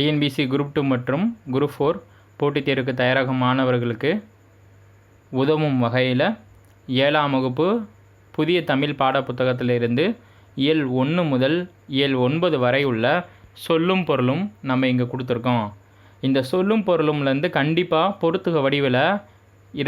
TNPSC group two மற்றும் group four போட்டித் தேர்வுக்கு தயாராகும் மாணவர்களுக்கு உதவும் வகையில் ஏழாம் வகுப்பு புதிய தமிழ் பாடப்புத்தகத்திலிருந்து இயல் ஒன்று முதல் இயல் ஒன்பது வரை உள்ள சொல்லும் பொருளும் நம்ம இங்கே கொடுத்துருக்கோம். இந்த சொல்லும் பொருளும்லேருந்து கண்டிப்பாக பொறுத்துக வடிவில்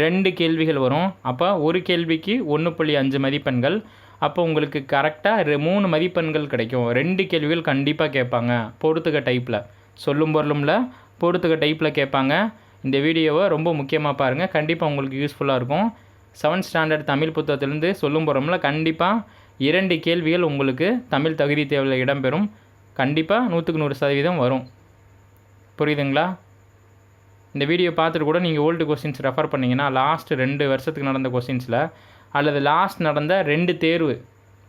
ரெண்டு கேள்விகள் வரும். அப்போ ஒரு கேள்விக்கு ஒன்று புள்ளி அஞ்சு மதிப்பெண்கள். அப்போ உங்களுக்கு கரெக்டாக மூணு மதிப்பெண்கள் கிடைக்கும். ரெண்டு கேள்விகள் கண்டிப்பாக கேட்பாங்க. பொறுத்துக்க டைப்பில் சொல்லும் பொருளும்ல பொறுத்துக்க டைப்பில் கேட்பாங்க. இந்த வீடியோவை ரொம்ப முக்கியமாக பாருங்கள் கண்டிப்பாக உங்களுக்கு யூஸ்ஃபுல்லாக இருக்கும். செவன்த் ஸ்டாண்டர்ட் தமிழ் புத்தகத்திலேருந்து சொல்லும் பொருளும்ல கண்டிப்பாக இரண்டு கேள்விகள் உங்களுக்கு தமிழ் தகுதி தேர்வில் இடம்பெறும். கண்டிப்பாக நூற்றுக்கு நூறு சதவீதம் வரும். புரியுதுங்களா? இந்த வீடியோ பார்த்துட்டு கூட நீங்கள் ஓல்டு கொஸ்டின்ஸ் ரெஃபர் பண்ணிங்கன்னா லாஸ்ட் ரெண்டு வருஷத்துக்கு நடந்த கொஸ்டின்ஸில் அல்லது லாஸ்ட் நடந்த ரெண்டு தேர்வு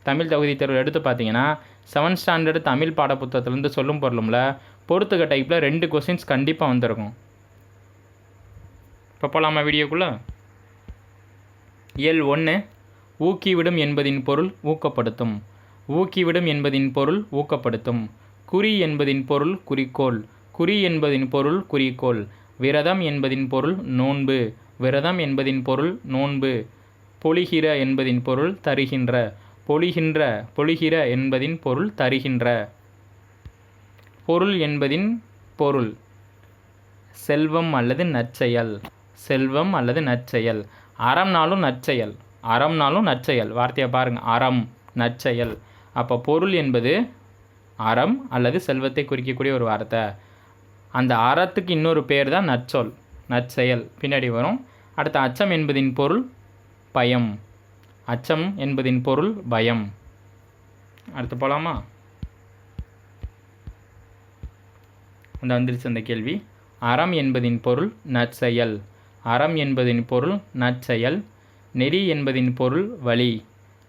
தமிழ் தகுதி தேர்வு எடுத்து பார்த்தீங்கன்னா செவன்த் ஸ்டாண்டர்டு தமிழ் பாடப்புத்தகத்துலேருந்து சொல்லும் பொருளும்ல பொறுத்துக்க டைப்பில் ரெண்டு கொஸ்டின்ஸ் கண்டிப்பாக வந்திருக்கும். இப்போ போகலாமா வீடியோக்குள்ளே? எல் ஒன்று ஊக்கிவிடும் என்பதின் பொருள் ஊக்கப்படுத்தும். ஊக்கிவிடும் என்பதின் பொருள் ஊக்கப்படுத்தும். குறி என்பதின் பொருள் குறிக்கோள். குறி என்பதின் பொருள் குறிக்கோள். விரதம் என்பதின் பொருள் நோன்பு. விரதம் என்பதின் பொருள் நோன்பு. பொழிகிற என்பதின் பொருள் தருகின்ற. பொழிகின்ற பொழிகிற என்பதின் பொருள் தருகின்ற. பொருள் என்பதின் பொருள். செல்வம் அல்லது நற்செயல். செல்வம் அல்லது நற்செயல். அறம்னாலும் நற்செயல். அறம்னாலும் நற்செயல். வார்த்தையை பாருங்கள் அறம் நற்செயல். அப்போ பொருள் என்பது அறம் அல்லது செல்வத்தை குறிக்கக்கூடிய ஒரு வார்த்தை. அந்த அறத்துக்கு இன்னொரு பேர் தான் நற்சொல். நற்செயல். பின்னாடி வரும். அடுத்த அச்சம் என்பதின் பொருள் பயம். அச்சம் என்பதின் பொருள் பயம். அடுத்து போகலாமா அந்த வந்துருச்சு அந்த கேள்வி அறம் என்பதின் பொருள் நற்செயல் அறம் என்பதின் பொருள் நற்செயல் நெறி என்பதின் பொருள் வழி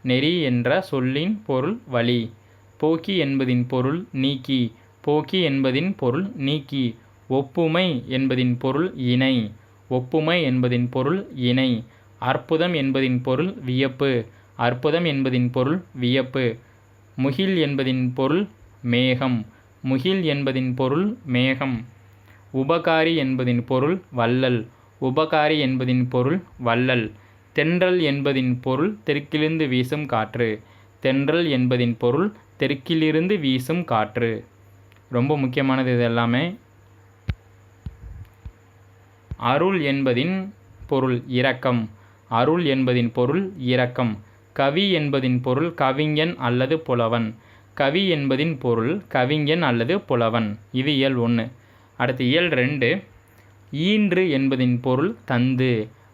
நெறி என்ற சொல்லின் பொருள் வழி போக்கி என்பதின் பொருள் நீக்கி போக்கி என்பதின் பொருள் நீக்கி ஒப்புமை என்பதின் பொருள் இணை ஒப்புமை என்பதின் பொருள் இணை அற்புதம் என்பதின் பொருள் வியப்பு அற்புதம் என்பதின் பொருள் வியப்பு முகில் என்பதின் பொருள் மேகம் முகில் என்பதின் பொருள் மேகம். உபகாரி என்பதின் பொருள் வள்ளல். உபகாரி என்பதின் பொருள் வள்ளல். தென்றல் என்பதின் பொருள் தெற்கிலிருந்து வீசும் காற்று. தென்றல் என்பதின் பொருள் தெற்கிலிருந்து வீசும் காற்று. ரொம்ப முக்கியமானது இது எல்லாமே அருள் என்பதின் பொருள் இரக்கம். அருள் என்பதின் பொருள் இரக்கம். கவி என்பதின் பொருள் கவிஞன் அல்லது புலவன். கவி என்பதின் பொருள் கவிஞன் அல்லது புலவன். இது இயல் ஒன்று அடுத்து இயல் ரெண்டு. ஈன்று என்பதின் பொருள் தந்து.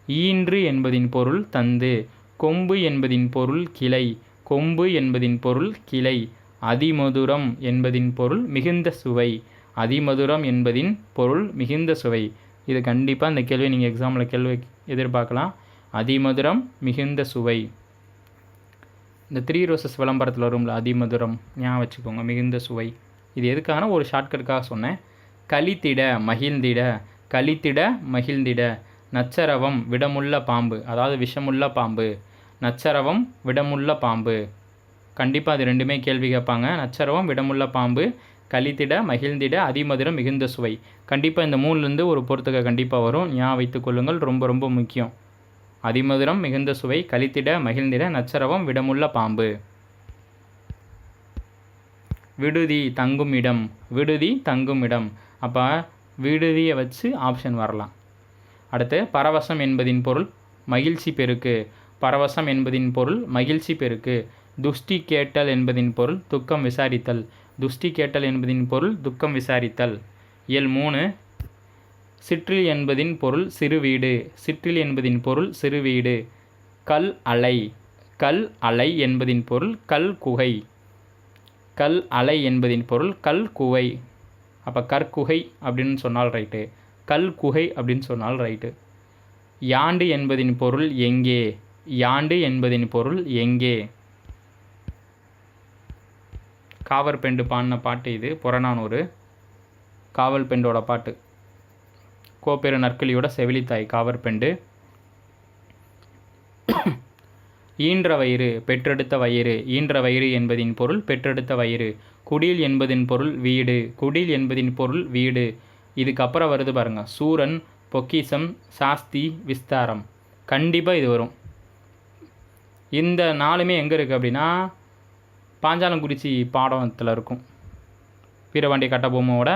ஈன்று என்பதின் பொருள் தந்து. கொம்பு என்பதின் பொருள் கிளை. கொம்பு என்பதின் பொருள் கிளை. அதிமதுரம் என்பதின் பொருள் மிகுந்த சுவை. அதிமதுரம் என்பதின் பொருள் மிகுந்த சுவை. இது கண்டிப்பாக இந்த கேள்வி நீங்கள் எக்ஸாமில் கேள்வி எதிர்பார்க்கலாம். அதிமதுரம் மிகுந்த சுவை. இந்த த்ரீ ரோசஸ் விளம்பரத்தில் வரும்ல அதிமதுரம் ஞாபகம் வச்சுக்கோங்க மிகுந்த சுவை. இது எதுக்கான ஒரு ஷார்ட்கட்டுக்காக சொன்னேன். கலித்திட மகிழ்ந்திட கலித்திட மகிழ்ந்திட. நச்சரவம் விடமுள்ள பாம்பு. அதாவது விஷமுள்ள பாம்பு. நச்சரவம் விடமுள்ள பாம்பு. கண்டிப்பாக அது ரெண்டுமே கேள்வி கேட்பாங்க. நச்சரவம் விடமுள்ள பாம்பு கலித்திட மகிழ்ந்திட அதிமதுரம் மிகுந்த சுவை. கண்டிப்பாக இந்த மூணுலேருந்து ஒரு பொருத்துக்க கண்டிப்பாக வரும். ஞாபகம் வைத்துக்கொள்ளுங்கள் ரொம்ப ரொம்ப முக்கியம். அதிமதுரம் மிகுந்த சுவை கழித்திட மகிழ்ந்திட நச்சரவம் விடமுள்ள பாம்பு. விடுதி தங்கும் இடம் விடுதி தங்கும் இடம் அப்போ விடுதியை வச்சு ஆப்ஷன் வரலாம். அடுத்து பரவசம் என்பதின் பொருள் மகிழ்ச்சி பெருக்கு. பரவசம் என்பதின் பொருள் மகிழ்ச்சி பெருக்கு. துஷ்டி கேட்டல் என்பதின் பொருள் துக்கம் விசாரித்தல். துஷ்டி கேட்டல் என்பதின் பொருள் துக்கம் விசாரித்தல். இயல் மூணு சிற்றில் என்பதின் பொருள் சிறு வீடு. சிற்றில் என்பதின் பொருள் சிறு வீடு. கல் அலை. கல் அலை என்பதின் பொருள் கல் குகை. கல் அலை என்பதின் பொருள் கல் குகை. அப்போ கற்குகை அப்படின்னு சொன்னால் ரைட்டு. கல் குகை அப்படின்னு சொன்னால் ரைட்டு. யாண்டு என்பதின் பொருள் எங்கே? யாண்டு என்பதின் பொருள் எங்கே? காவர் பெண்டு பாடின பாட்டு இது. புறநானூறு. காவல் பெண்டோட பாட்டு. கோப்பெரு நற்கிளியோட செவிலித்தாய் காவர் பெண்டு ஈன்ற வயிறு பெற்றெடுத்த வயிறு ஈன்ற வயிறு என்பதின் பொருள் பெற்றெடுத்த வயிறு. குடில் என்பதின் பொருள் வீடு குடில் என்பதின் பொருள் வீடு. இதுக்கப்புறம் வருது பாருங்க சூரன் பொக்கிசம் சாஸ்தி விஸ்தாரம். கண்டிப்பாக இது வரும். இந்த நாளுமே எங்கே இருக்குது அப்படின்னா பாஞ்சாலங்குறிச்சி பாடத்தில் இருக்கும். வீரபாண்டிய கட்டபொம்மோட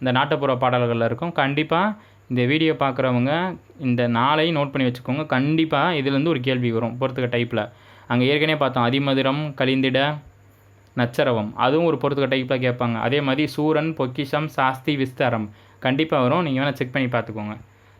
இந்த நாட்டுப்புற பாடல்களில் இருக்கும். கண்டிப்பாக இந்த வீடியோ பார்க்குறவங்க இந்த நாளையும் நோட் பண்ணி வச்சுக்கோங்க. கண்டிப்பாக இதுலேருந்து ஒரு கேள்வி வரும் பொறுத்துக்க டைப்பில் அங்கே ஏற்கனவே பார்த்தோம் அதிமதுரம் கலிந்திட நச்சரவம். அதுவும் ஒரு பொறுத்துக்க டைப்பில் கேட்பாங்க. அதே மாதிரி சூரன் பொக்கிஷம் சாஸ்தி விஸ்தாரம். கண்டிப்பாக வரும் நீங்கள் வேணால் செக் பண்ணி பார்த்துக்கோங்க.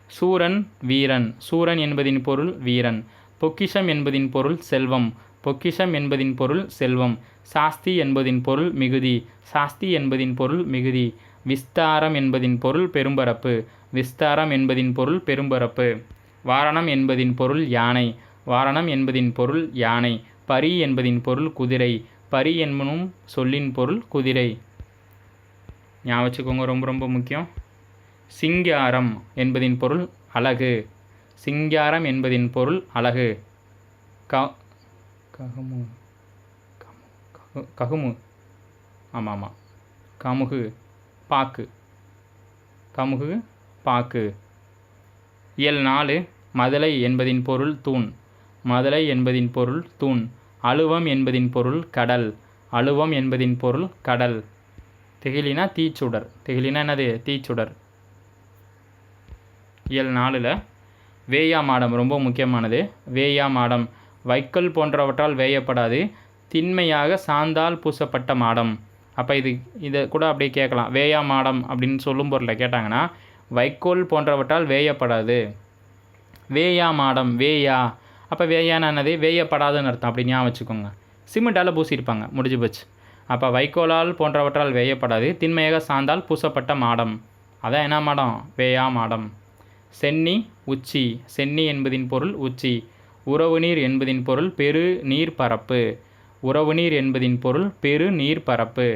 சூரன் வீரன். சூரன் என்பதின் பொருள் வீரன். பொக்கிஷம் என்பதின் பொருள் செல்வம். பொக்கிஷம் என்பதின் பொருள் செல்வம். சாஸ்தி என்பதின் பொருள் மிகுதி. சாஸ்தி என்பதின் பொருள் மிகுதி. விஸ்தாரம் என்பதின் பொருள் பெரும்பரப்பு. விஸ்தாரம் என்பதின் பொருள் பெரும்பரப்பு. வாரணம் என்பதின் பொருள் யானை. வாரணம் என்பதின் பொருள் யானை. பரி என்பதின் பொருள் குதிரை. பரி என்பனும் சொல்லின் பொருள் குதிரை. ஞாபகம் வச்சுக்கோங்க ரொம்ப ரொம்ப முக்கியம். சிங்காரம் என்பதின் பொருள் அழகு. சிங்காரம் என்பதின் பொருள் அழகு. க ககமு. ககு- ககுமு. ஆமாம் ஆமாம். கமுகு. பாக்கு. கமுகு பாக்கு. இயல் நாலு மதலை என்பதின் பொருள் தூண். மதலை என்பதின் பொருள் தூண். அழுவம் என்பதின் பொருள் கடல். அழுவம் என்பதின் பொருள் கடல். திகிலினா தீச்சுடர். திகிலினா என்னது? தீச்சுடர். இயல் நாலில் வேயா மாடம் ரொம்ப முக்கியமானது. வேயா மாடம் வைக்கோல் போன்றவற்றால் வேயப்படாது. திண்மையாக சாந்தால் பூசப்பட்ட மாடம். அப்போ இது இதை கூட அப்படியே கேட்கலாம். வேயா மாடம் அப்படின்னு சொல்லும் பொருளை கேட்டாங்கன்னா வைக்கோல் போன்றவற்றால் வேயப்படாது. வேயா மாடம் வேயா. அப்போ வேயானா என்னது? வேயப்படாதுன்னு அர்த்தம். அப்படி ஞாபகம் வச்சுக்கோங்க. சிமெண்டால் பூசியிருப்பாங்க. முடிஞ்சு போச்சு. அப்போ வைக்கோலால் போன்றவற்றால் வேயப்படாது. திண்மையாக சாந்தால் பூசப்பட்ட மாடம். அதான் என்ன மாடம்? வேயா மாடம். சென்னி உச்சி. சென்னி என்பதின் பொருள் உச்சி. உறவு நீர் என்பதின் பொருள் பெரு நீர் பரப்பு. உறவு நீர் என்பதின் பொருள் பெரு நீர் பரப்பு.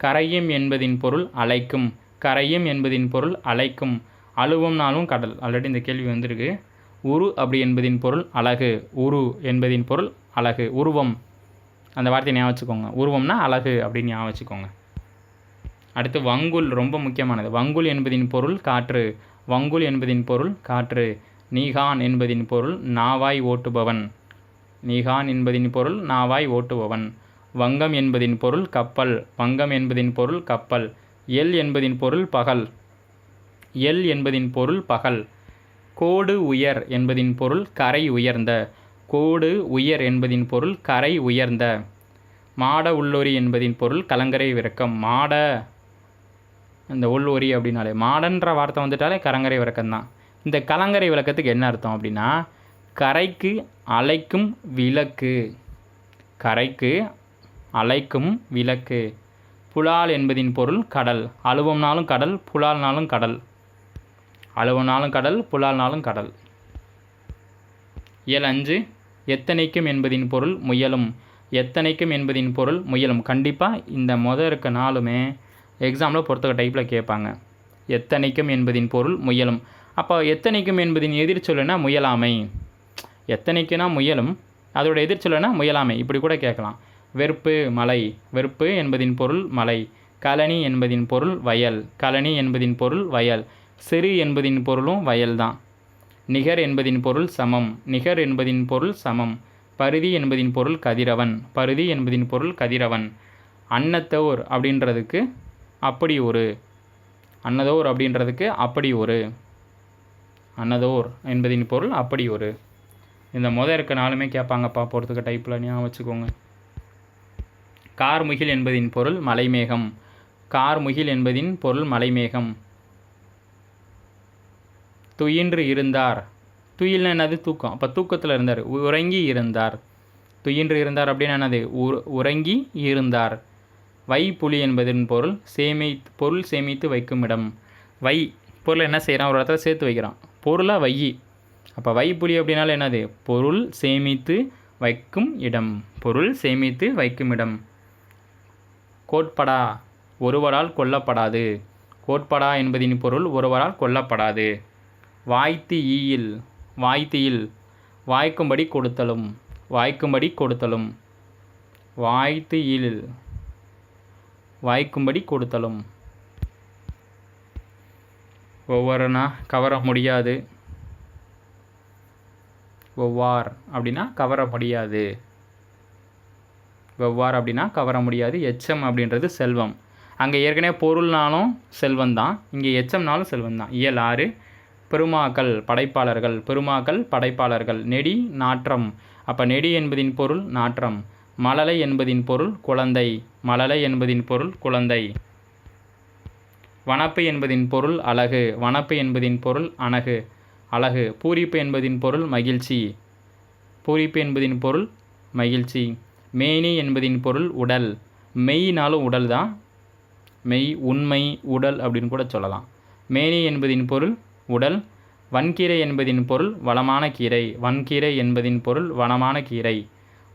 கரையும் என்பதின் பொருள் அலைக்கும். கரையும் என்பதின் பொருள் அலைக்கும். அழுவம்னாலும் கடல். ஆல்ரெடி இந்த கேள்வி வந்திருக்கு. உரு அப்படி என்பதின் பொருள் அழகு. உரு என்பதின் பொருள் அழகு. உருவம். அந்த வார்த்தையை ஞாபகம் வச்சுக்கோங்க. உருவம்னா அழகு அப்படின்னு ஞாபகம் வச்சுக்கோங்க. அடுத்து வங்குல் ரொம்ப முக்கியமானது. வங்குல் என்பதின் பொருள் காற்று. வங்குல் என்பதின் பொருள் காற்று. நீகான் என்பதின் பொருள் நாவாய் ஓட்டுபவன். நீகான் என்பதின் பொருள் நாவாய் ஓட்டுபவன். வங்கம் என்பதின் பொருள் கப்பல். வங்கம் என்பதின் பொருள் கப்பல். எல் என்பதின் பொருள் பகல். எல் என்பதின் பொருள் பகல். கோடு உயர் என்பதின் பொருள் கரை உயர்ந்த. கோடு உயர் என்பதின் பொருள் கரை உயர்ந்த. மாட உள்ளொரி என்பதின் பொருள் கலங்கரை விறக்கம் மாட. இந்த உள்ளொரி அப்படின்னாலே மாடன்ற வார்த்தை வந்துட்டாலே கலங்கரை விளக்கம் தான் இந்த கலங்கரை விளக்கத்துக்கு என்ன அர்த்தம் அப்படின்னா கரைக்கு அலைக்கும் விளக்கு. கரைக்கு அலைக்கும் விளக்கு. புலால் என்பதின் பொருள் கடல். அழுவம்னாலும் கடல் புலால்னாலும் கடல். அழுவம்னாலும் கடல் புலால்னாலும் கடல். இயல் அஞ்சு எத்தனைக்கும் என்பதின் பொருள் முயலும். எத்தனைக்கும் என்பதின் பொருள் முயலும். கண்டிப்பாக இந்த முத இருக்க நாளுமே எக்ஸாமில் பொறுத்தக்க டைப்பில் கேட்பாங்க. எத்தனைக்கும் என்பதின் பொருள் முயலும். அப்போ எத்தனைக்கும் என்பதின் எதிர்ச்சொல்லுனா முயலாமை. எத்தனைக்குனா முயலும். அதோட எதிர்ச்சொல்லுனா முயலாமை. இப்படி கூட கேட்கலாம். வெறுப்பு மலை. வெறுப்பு என்பதின் பொருள் மலை. கலனி என்பதின் பொருள் வயல். கலனி என்பதின் பொருள் வயல். சிறு என்பதின் பொருளும் வயல்தான். நிகர் என்பதின் பொருள் சமம். நிகர் என்பதின் பொருள் சமம். பருதி என்பதின் பொருள் கதிரவன். பருதி என்பதின் பொருள் கதிரவன். அன்னத்தோர் அப்படின்றதுக்கு அப்படி ஒரு. அன்னதோர் அப்படின்றதுக்கு அப்படி ஒரு. அன்னதோர் என்பதின் பொருள் அப்படி ஒரு. இந்த முத இருக்க நாளுமே கேட்பாங்கப்பா போகிறதுக்கு டைப்பில் ஞாபகம் வச்சுக்கோங்க. கார்முகில் என்பதின் பொருள் மலைமேகம். கார்முகில் என்பதின் பொருள் மலைமேகம். துயின்று இருந்தார். துயில் என்னது? தூக்கம். அப்போ தூக்கத்தில் இருந்தார். உறங்கி இருந்தார். துயின்று இருந்தார் அப்படின்னு என்னது? உ- உறங்கி இருந்தார். வை புலி என்பதன் பொருள் சேமி பொருள் சேமித்து வைக்கும் இடம். வை பொருளை என்ன செய்கிறான் ஒரு இடத்துல சேர்த்து வைக்கிறான். பொருளாக வை அப்போ வை புலி அப்படின்னாலும் என்னது? பொருள் சேமித்து வைக்கும் இடம். பொருள் சேமித்து வைக்கும் இடம். கோட்படா ஒருவரால் கொல்லப்படாது. கோட்படா என்பதின் பொருள் ஒருவரால் கொல்லப்படாது. வாய்த்து ஈயில் வாய்த்தியில் வாய்க்கும்படி கொடுத்தலும் வாய்க்கும்படி கொடுத்தலும். வாய்த்து ஈழில் வாய்க்கும்படி கொடுத்தலும். ஒவ்வொருனா கவர முடியாது. ஒவ்வார் அப்படின்னா கவர முடியாது. வெவ்வாறு அப்படின்னா கவர முடியாது எச்சம் அப்படின்றது செல்வம். அங்கே ஏற்கனவே பொருள்னாலும் செல்வம் தான் இங்கே எச்சம்னாலும் செல்வம் தான் இயல் ஆறு பெருமாக்கள் படைப்பாளர்கள் பெருமாக்கள் படைப்பாளர்கள். நெடி நாற்றம். அப்போ நெடி என்பதின் பொருள் நாற்றம். மழலை என்பதின் பொருள் குழந்தை. மழலை என்பதின் பொருள் குழந்தை. வனப்பு என்பதின் பொருள் அழகு. வனப்பு என்பதின் பொருள் அணகு. அழகு. பூரிப்பு என்பதின் பொருள் மகிழ்ச்சி. பூரிப்பு என்பதின் பொருள் மகிழ்ச்சி. மேனி என்பதின் பொருள் உடல். மெய்னாலும் உடல் தான் மெய் உண்மை உடல் அப்படின்னு கூட சொல்லலாம். மேனி என்பதின் பொருள் உடல். வன்கீரை என்பதின் பொருள் வளமான கீரை. வன்கீரை என்பதின் பொருள் வளமான கீரை.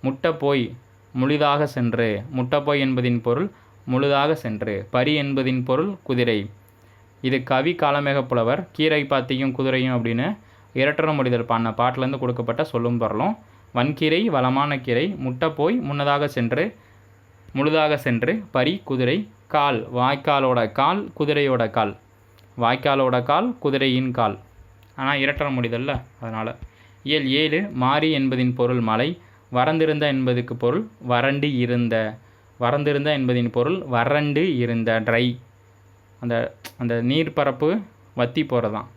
முட்டைப்போய் முழுதாக சென்று. முட்டைப்போய் என்பதின் பொருள் முழுதாக சென்று. பரி என்பதின் பொருள் குதிரை. இது கவி காலமேக புலவர். கீரை பாத்தியும் குதிரையும் அப்படின்னு இரட்டர மொழிதல் பாடின பாட்டிலேருந்து கொடுக்கப்பட்ட சொல்லும் பொருளும். வன்கீரை வளமான கீரை முட்டை போய் முன்னதாக சென்று முழுதாக சென்று பரி குதிரை கால் வாய்க்காலோட கால் குதிரையோட கால். வாய்க்காலோட கால் குதிரையின் கால். ஆனால் இரட்டர முடிதல்ல அதனால். இயல் ஏழு மாறி என்பதின் பொருள் மலை வறந்திருந்த என்பதுக்கு பொருள் வறண்டு இருந்த. வறந்திருந்த என்பதின் பொருள் வறண்டு இருந்த ட்ரை. அந்த அந்த நீர்ப்பரப்பு வத்தி போகிறதான்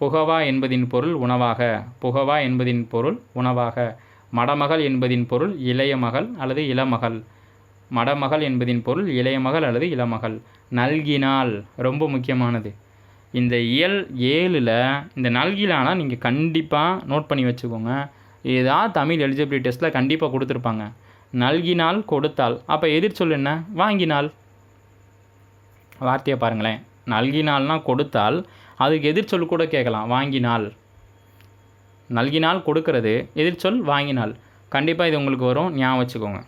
புகவா என்பதின் பொருள் உணவாக. புகவா என்பதின் பொருள் உணவாக. மடமகள் என்பதின் பொருள் இளைய மகள் அல்லது இளமகள். மடமகள் என்பதின் பொருள் இளைய மகள் அல்லது இளமகள். நல்கினால் ரொம்ப முக்கியமானது. இந்த இயல் ஏழில் இந்த நல்கிலானா நீங்கள் கண்டிப்பாக நோட் பண்ணி வச்சுக்கோங்க. இதான் தமிழ் எலிஜிபிலிட்டி டெஸ்ட்டில் கண்டிப்பாக கொடுத்துருப்பாங்க. நல்கினால் கொடுத்தால் அப்போ எதிர்ச்சொல் என்ன? வாங்கினால். வார்த்தையை பாருங்களேன். நல்கினால்னா கொடுத்தால் அதுக்கு எதிர்ச்சொல் கூட கேட்கலாம் வாங்கினால். நல்கினால் கொடுக்கறது எதிர்ச்சொல் வாங்கினால். கண்டிப்பாக இது உங்களுக்கு வரும் ஞாபகம் வச்சுக்கோங்க.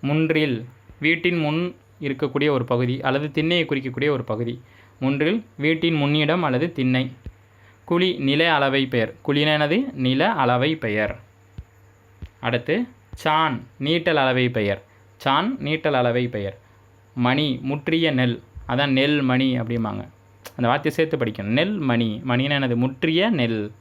முன்றில் வீட்டின் முன் இருக்கக்கூடிய ஒரு பகுதி அல்லது திண்ணையை குறிக்கக்கூடிய ஒரு பகுதி. முன்றில் வீட்டின் முன்னிடம் அல்லது திண்ணை. குழி நில அளவை பெயர். குழினது நில அளவை பெயர். அடுத்து சான் நீட்டல் அளவை பெயர். சான் நீட்டல் அளவை பெயர். மணி முற்றிய நெல். அதான் நெல் மணி அப்படிம்பாங்க. அந்த வார்த்தையை சேர்த்து படிக்கணும். நெல் மணி. மணினா எனது முற்றிய நெல்.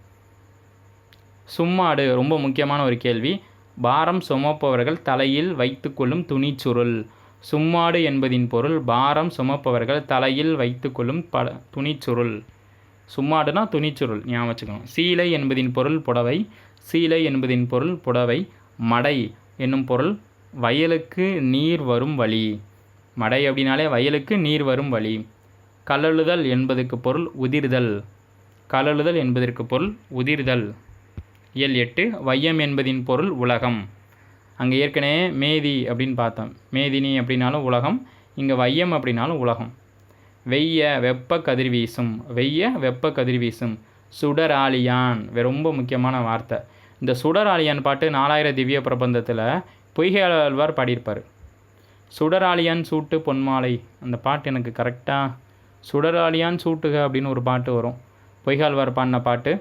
சும்மாடு ரொம்ப முக்கியமான ஒரு கேள்வி. பாரம் சுமப்பவர்கள் தலையில் வைத்துக்கொள்ளும் துணிச்சுருள். சும்மாடு என்பதின் பொருள் பாரம் சுமப்பவர்கள் தலையில் வைத்துக்கொள்ளும் ப துணிச்சுருள். சும்மாடுனா துணிச்சுருள் ஞாபகம் வச்சுக்கணும். சீலை என்பதின் பொருள் புடவை. சீலை என்பதின் பொருள் புடவை. மடை என்னும் பொருள் வயலுக்கு நீர் வரும் வழி. மடை அப்படின்னாலே வயலுக்கு நீர் வரும் வழி. கலழுதல் என்பதற்கு பொருள் உதிர்தல். கலழுதல் என்பதற்கு பொருள் உதிர்தல். இயல் எட்டு வையம் என்பதின் பொருள் உலகம். அங்கே ஏற்கனவே மேதி அப்படின்னு பார்த்தோம். மேதினி அப்படின்னாலும் உலகம் இங்கே வையம் அப்படின்னாலும் உலகம். வெய்ய வெப்ப கதிர்வீசும் வெய்ய வெப்ப கதிர்வீசும் சுடராளியான் ரொம்ப முக்கியமான வார்த்தை. இந்த சுடராளியான் பாட்டு நாலாயிர திவ்ய பிரபந்தத்தில் பொய்கையாளர் பாடியிருப்பார். சுடராளியான் சூட்டு பொன்மாலை அந்த பாட்டு எனக்கு கரெக்டாக சுடராளியான் சூட்டுக அப்படின்னு ஒரு பாட்டு வரும். பொய்கால்வார் பாடின பாட்டு.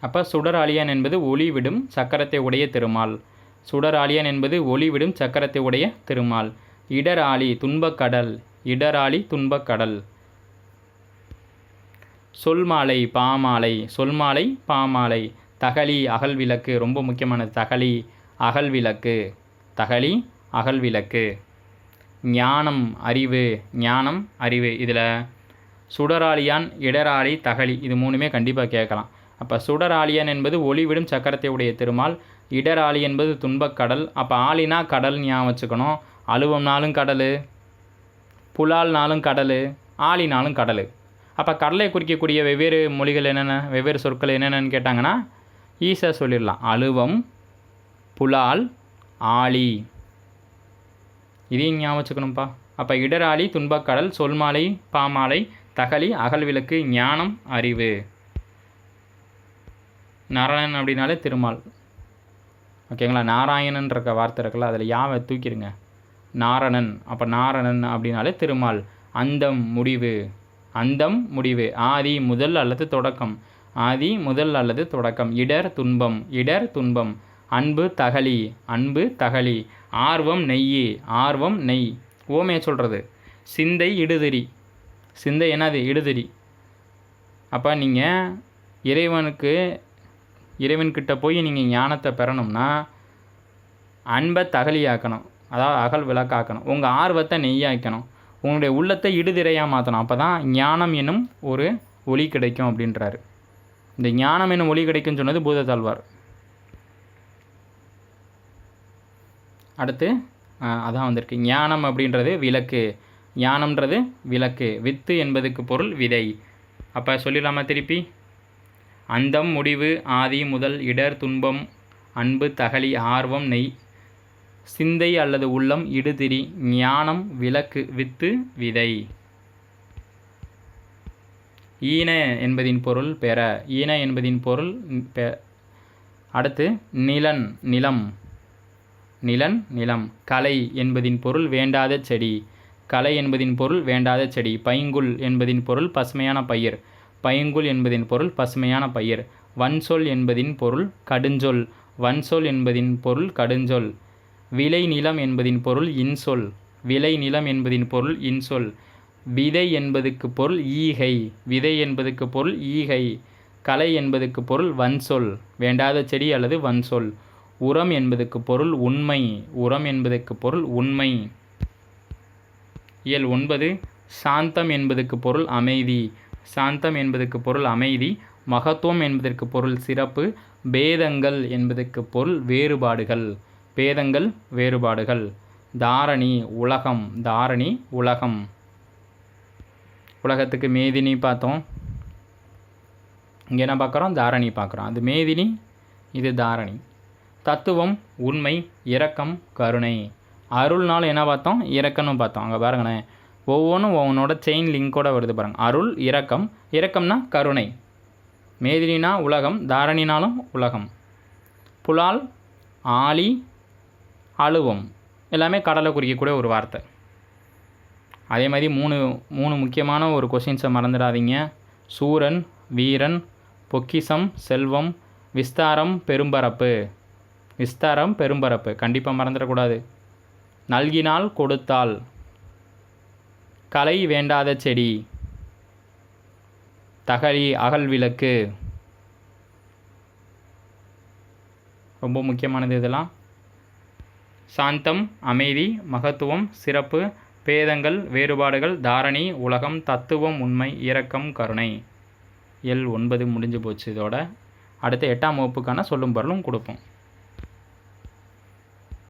அப்போ சுடராளியான் என்பது ஒளி விடும் சக்கரத்தை உடைய திருமால். சுடராளியான் என்பது ஒளி விடும் சக்கரத்தை உடைய திருமால். இடராளி துன்பக்கடல் இடராளி துன்பக்கடல். சொல்மாலை பாமாலை சொல்மாலை பாமாலை. தகழி அகல் விளக்கு ரொம்ப முக்கியமானது தகழி அகல் விளக்கு. தகழி அகல் விளக்கு. ஞானம் அறிவு ஞானம் அறிவு. இதில் சுடராளியான் இடராளி தகழி. இது மூணுமே கண்டிப்பாக கேட்கலாம். அப்போ சுடராளியான் என்பது ஒளிவிடும் சக்கரத்தை உடைய திருமால் இடராளி என்பது துன்பக்கடல் அப்போ ஆளினா கடல் ஞாபகம் வச்சுக்கணும். அழுவம்னாலும் கடல் புலால்னாலும் கடல் ஆளினாலும் கடல். அப்போ கடலை குறிக்கக்கூடிய வெவ்வேறு மொழிகள் என்னென்ன வெவ்வேறு சொற்கள் என்னென்னு கேட்டாங்கன்னா ஈஸியாக சொல்லிடலாம். அழுவம் புலால் ஆளி இதையும் ஞாபகம் வச்சுக்கணும்ப்பா அப்போ இடராளி துன்பக்கடல் சொல்மாலை பாமாலை தகலி அகல்விளக்கு ஞானம் அறிவு. நாராயணன் அப்படின்னாலே திருமால். ஓகேங்களா? நாராயணன்ற வார்த்தை இருக்குல்ல அதில் யாவை தூக்கிடுங்க நாரணன். அப்போ நாரணன் அப்படின்னாலே திருமால். அந்தம் முடிவு. அந்தம் முடிவு. ஆதி முதல் அல்லது தொடக்கம். ஆதி முதல் அல்லது தொடக்கம். இடர் துன்பம். இடர் துன்பம். அன்பு தகலி அன்பு தகலி ஆர்வம் நெய்யி ஆர்வம் நெய். ஓமையை சொல்கிறது சிந்தை இடுதிரி. சிந்தை என்னது? இடுதிரி. அப்போ நீங்கள் இறைவனுக்கு இறைவன்கிட்ட போய் நீங்கள் ஞானத்தை பெறணும்னா அன்பை தகலியாக்கணும். அதாவது அகல் விளக்காக்கணும். உங்கள் ஆர்வத்தை நெய்யாக்கணும். உங்களுடைய உள்ளத்தை இடுதிரையாக மாற்றணும் அப்போ தான் ஞானம் என்னும் ஒரு ஒளி கிடைக்கும் அப்படின்றாரு. இந்த ஞானம் என்னும் ஒளி கிடைக்கும்னு சொன்னது பூதத்தாழ்வார். அடுத்து அதான் வந்திருக்கு. ஞானம் அப்படின்றது விளக்கு. ஞானம்ன்றது விளக்கு. வித்து என்பதுக்கு பொருள் விதை. அப்போ சொல்லிடலாமா திருப்பி? அந்தம் முடிவு ஆதி முதல் இடர் துன்பம் அன்பு தகலி ஆர்வம் நெய். சிந்தை அல்லது உள்ளம் இடுதிரி. ஞானம் விளக்கு வித்து விதை. ஈன என்பதின் பொருள் பெற. ஈன என்பதின் பொருள் பெ அடுத்து நிலன் நிலம். நிலன் நிலம். கலை என்பதின் பொருள் வேண்டாத செடி. கலை என்பதின் பொருள் வேண்டாத செடி. பைங்குல் என்பதின் பொருள் பசுமையான பயிர். பைங்குல் என்பதின் பொருள் பசுமையான பயிர். வன்சொல் என்பதின் பொருள் கடுஞ்சொல். வன்சொல் என்பதின் பொருள் கடுஞ்சொல். விளை நிலம் என்பதின் பொருள் இன்சொல். விளை நிலம் என்பதின் பொருள் இன்சொல். விதை என்பதுக்கு பொருள் ஈகை. விதை என்பதுக்கு பொருள் ஈகை. கலை என்பதுக்கு பொருள் வன்சொல். வேண்டாத செடி அல்லது வன்சொல். உரம் என்பதுக்கு பொருள் உண்மை. உரம் என்பதற்கு பொருள் உண்மை. இயல் ஒன்பது சாந்தம் என்பதற்கு பொருள் அமைதி. சாந்தம் என்பதற்கு பொருள் அமைதி. மகத்துவம் என்பதற்கு பொருள் சிறப்பு. பேதங்கள் என்பதற்கு பொருள் வேறுபாடுகள். பேதங்கள் வேறுபாடுகள். தாரணி உலகம். தாரணி உலகம். உலகத்துக்கு மேதினி பார்த்தோம். இங்கே என்ன பார்க்குறோம்? தாரணி பார்க்குறோம். அது மேதினி இது தாரணி. தத்துவம் உண்மை இரக்கம் கருணை. அருள்னாலும் என்ன பார்த்தோம்? இரக்கம்னு பார்த்தோம். அங்கே பாருங்களேன் ஒவ்வொன்றும் ஒவ்வொன்றோட செயின் லிங்கோட வருது பாருங்க. அருள் இரக்கம். இரக்கம்னா கருணை. மேதினா உலகம் தாரணினாலும் உலகம். புலால் ஆலி அழுவம். எல்லாமே கடலை குறிக்கக்கூடிய ஒரு வார்த்தை. அதே மாதிரி மூணு மூணு முக்கியமான ஒரு கொஷின்ஸை மறந்துடாதீங்க. சூரன் வீரன் பொக்கிசம் செல்வம் விஸ்தாரம் பெரும்பரப்பு. விஸ்தாரம் பெரும்பரப்பு கண்டிப்பாக மறந்துடக்கூடாது. நல்கினால் கொடுத்தால். கலை வேண்டாத செடி. தகழி அகல் விளக்கு. ரொம்ப முக்கியமானது இதெல்லாம். சாந்தம் அமைதி மகத்துவம் சிறப்பு பேதங்கள் வேறுபாடுகள் தாரணி உலகம் தத்துவம் உண்மை இரக்கம் கருணை. எல் ஒன்பது முடிஞ்சு போச்சு இதோட. அடுத்த எட்டாம் வகுப்புக்கான சொல்லும் பொருளும் கொடுப்போம்.